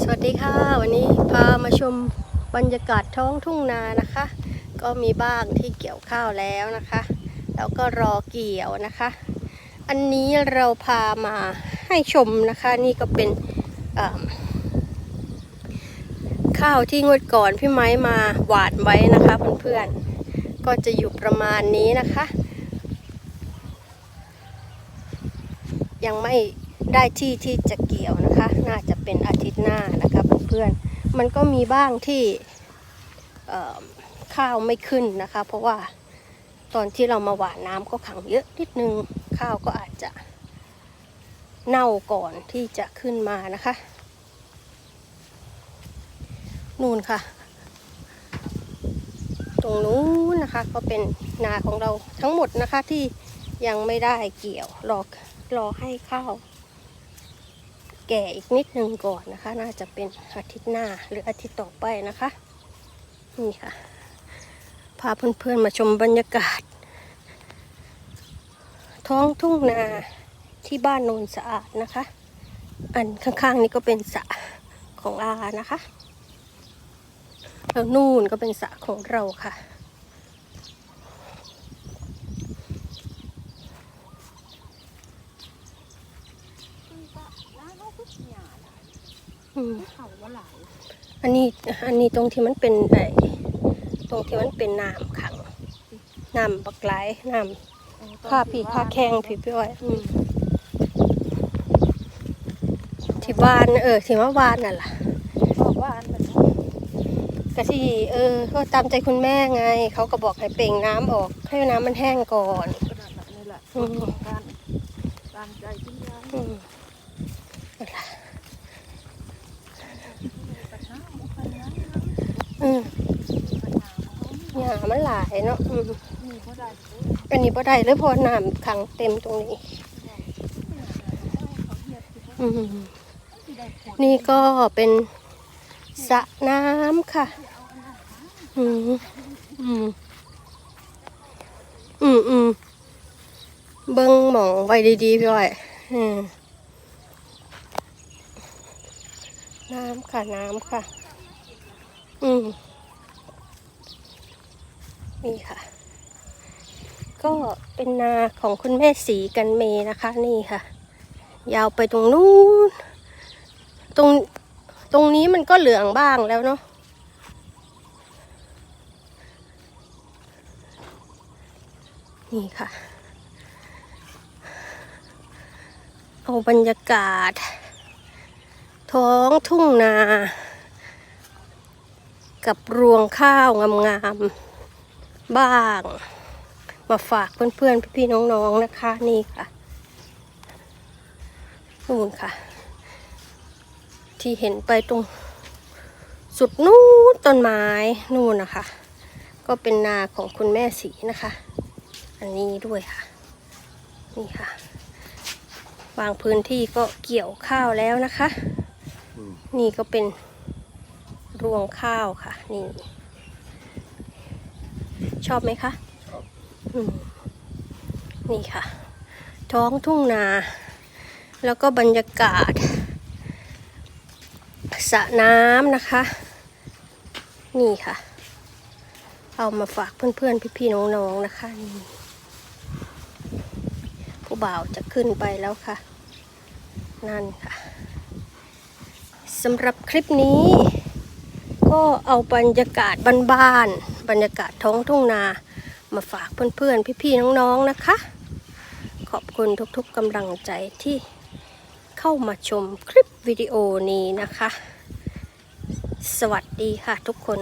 สวัสดีค่ะ วันนี้พามาชมบรรยากาศท้องทุ่งนานะคะ ก็มีบ้างที่เกี่ยวข้าวแล้วนะคะ แล้วก็รอเกี่ยวนะคะ อันนี้เราพามาให้ชมนะคะ นี่ก็เป็นข้าวที่งวดก่อนพี่ไม้มาหวานไว้นะคะเพื่อนๆก็จะอยู่ประมาณนี้นะคะ ยังไม่ ได้ที่ที่จะเกี่ยวนะคะ น่าจะเป็นอาทิตย์หน้านะคะเพื่อนๆมันก็มีบ้างที่ข้าวไม่ขึ้นนะคะ เพราะว่าตอนที่เรามาหว่านน้ำก็ขังเยอะนิดนึงข้าวก็อาจจะเน่าก่อนที่จะขึ้นมานะคะ นู่นค่ะ ตรงนู้นนะคะก็เป็นนาของเราทั้งหมดนะคะที่ยังไม่ได้เกี่ยวรอรอให้ข้าว แก่อีกนิดนึงก่อนนะคะ น่าจะเป็นอาทิตย์หน้าหรืออาทิตย์ต่อไปนะคะ นี่ค่ะ พาเพื่อนๆมาชมบรรยากาศ ท้องทุ่งนาที่บ้านโนนสะอาดนะคะ อันข้างๆนี้ก็เป็นสระของอานะคะ แล้วนู่นก็เป็นสระของเราค่ะ อืม เขาว่าหลายอันนี้อันนี้ตรงที่มันเป็นไอ้ตรงที่มันเป็นน้ำขังน้ำบักไหลายน้ำผ้าผีผ้าแข้งผีพี่อ้อยอืมที่บ้านเออที่ว่าบ้านนั่นล่ะบอกว่าอันมันก็ที่เออก็ตามใจคุณแม่ไง เขาก็บอกให้เปล่งน้ำออก ให้น้ำมันแห้งก่อนขนาดแบบนี้แหละ อืม การการใจที่ยัง อืมนั่นล่ะ ปัญหาของปัญหา อืมปัญหาของเขาหญ้ามันหลายเนาะอืมมีเขาได้เลยอันนี้บ่ได้เลยเพราะน้ำขังเต็มตรงนี้ อืมนี่ก็เป็นสระน้ำค่ะ อืม อืม อืมอืมเบิ้งหมองไว้ดีๆพี่อ้อยอืมน้ำค่ะ น้ำค่ะ อืมนี่ค่ะ ก็เป็นนาของคุณแม่สีกันเมนะคะ นี่ค่ะ ยาวไปตรงนู้นตรงตรงนี้มันก็เหลืองบ้างแล้วเนาะนี่ค่ะ เอาบรรยากาศ ท้องทุ่งนา กับรวงข้าวงามๆบ้าง มาฝากเพื่อนๆพี่ๆน้องๆนะคะนี่ค่ะนู่นค่ะ ที่เห็นไปตรงสุดนู้นต้นไม้นู่นนะคะ ก็เป็นนาของคุณแม่สีนะคะ อันนี้ด้วยค่ะ นี่ค่ะ บางพื้นที่ก็เกี่ยวข้าวแล้วนะคะ นี่ก็เป็น รวงข้าวค่ะ นี่ ชอบไหมคะอืมนี่ค่ะ ท้องทุ่งนา แล้วก็บรรยากาศสระน้ำนะคะ นี่ค่ะ เอามาฝากเพื่อนๆ พี่ๆ น้องๆ นะคะนี่ผู้บ่าวจะขึ้นไปแล้วค่ะ นั่นค่ะสำหรับคลิปนี้ ก็เอาบรรยากาศบ้านๆบรรยากาศท้องทุ่งนา มาฝากเพื่อนๆ พี่ๆ น้องๆ นะคะ ขอบคุณทุกๆกำลังใจที่เข้ามาชมคลิปวิดีโอนี้นะคะ สวัสดีค่ะทุกคน